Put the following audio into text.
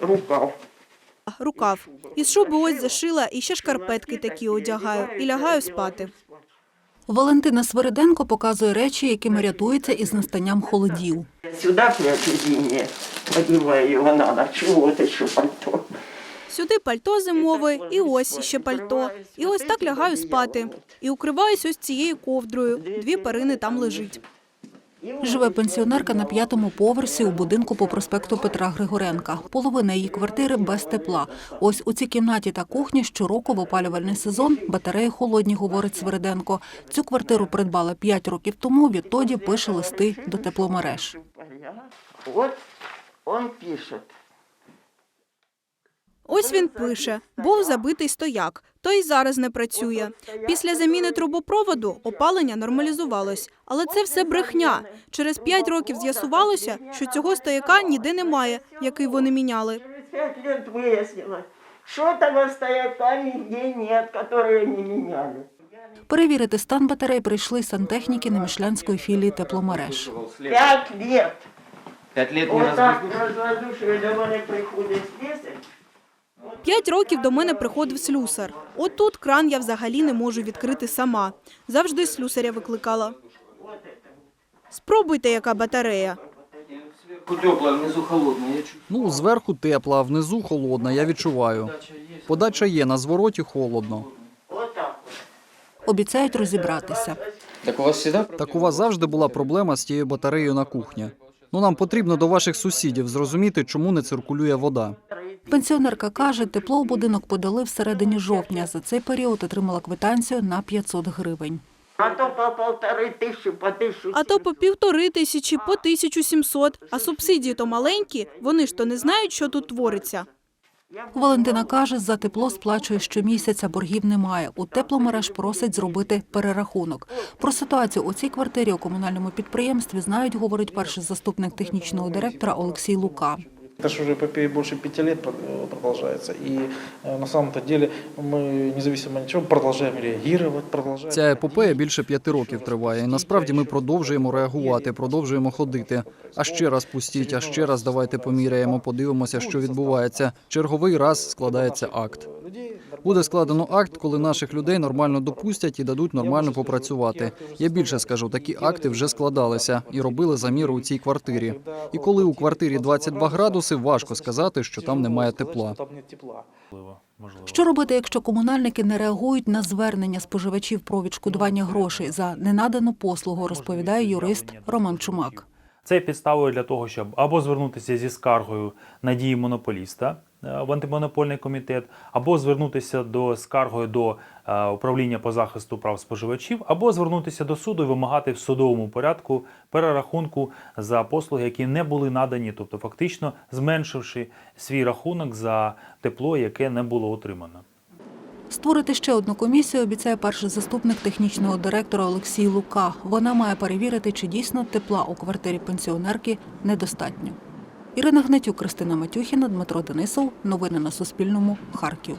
рукав. Рукав. Із шуби ось зашила і ще шкарпетки такі одягаю і лягаю спати. Валентина Свириденко показує речі, якими рятується із настанням холодів. Зимнее, одеваю его надо. Чего вот еще пальто? Сюди пальто зимове, і ось ще пальто. І ось так лягаю спати. І укриваюсь ось цією ковдрою. Дві перини там лежить. Живе пенсіонерка на п'ятому поверсі у будинку по проспекту Петра Григоренка. Половина її квартири без тепла. Ось у цій кімнаті та кухні щороку в опалювальний сезон батареї холодні, говорить Свериденко. Цю квартиру придбала п'ять років тому. Відтоді пише листи до тепломереж. От он пишет. Ось він пише: був забитий стояк, той і зараз не працює. Після заміни трубопроводу опалення нормалізувалось, але це все брехня. Через п'ять років з'ясувалося, що цього стояка ніде немає, який вони міняли. Через пять лет выяснилось, что того стояка нигде нет, которые не меняли. Перевірити стан батарей прийшли сантехніки Немішлянської філії тепломереж. Пять лет. Пять лет не развозившие до мене приходить слесарь. П'ять років до мене приходив слюсар. От тут кран я взагалі не можу відкрити сама. Завжди слюсаря викликала. Спробуйте, яка батарея. Внизу. Я. Ну, зверху тепла, а внизу холодна, я відчуваю. Подача є, на звороті холодно. Обіцяють розібратися. Так у вас всегда Так у вас завжди була проблема з тією батареєю на кухні. Ну нам потрібно до ваших сусідів зрозуміти, чому не циркулює вода. Пенсіонерка каже, тепло у будинок подали всередині жовтня. За цей період отримала квитанцію на 500 гривень. А то по полторы тысячи, по тысячу. А то по півтори тисячі, по тисячу сімсот. А субсидії то маленькі, вони ж то не знають, що тут твориться. Валентина каже, за тепло сплачує щомісяця, боргів немає. У тепломереж просить зробити перерахунок. Про ситуацію у цій квартирі у комунальному підприємстві знають, говорить перший заступник технічного директора Олексій Лука. Это же уже эпопея больше пяти лет прод- э, продолжается. И э, на самом-то деле мы, независимо от ничего, продолжаем реагировать, продолжаем... Ця епопея більше п'яти років триває, і насправді ми продовжуємо реагувати, продовжуємо ходити. А ще раз пустіть, а ще раз давайте поміряємо, подивимося, що відбувається. Черговий раз складається акт. Буде складено акт, коли наших людей нормально допустять і дадуть нормально попрацювати. Я більше скажу, такі акти вже складалися і робили заміри у цій квартирі. І коли у квартирі 22 градуси, важко сказати, що там немає тепла. Там нет тепла. Що робити, якщо комунальники не реагують на звернення споживачів про відшкодування грошей за ненадану послугу, розповідає юрист Роман Чумак. Це підставою для того, щоб або звернутися зі скаргою на дії монополіста в антимонопольний комітет, або звернутися до скаргою до е, управління по захисту прав споживачів, або звернутися до суду і вимагати в судовому порядку перерахунку за послуги, які не були надані, тобто фактично зменшивши свій рахунок за тепло, яке не було отримано. Створити ще одну комісію обіцяє перший заступник технічного директора Олексій Лука. Вона має перевірити, чи дійсно тепла у квартирі пенсіонерки недостатньо. Ірина Гнатюк, Кристина Матюхіна, Дмитро Денисов. Новини на Суспільному. Харків.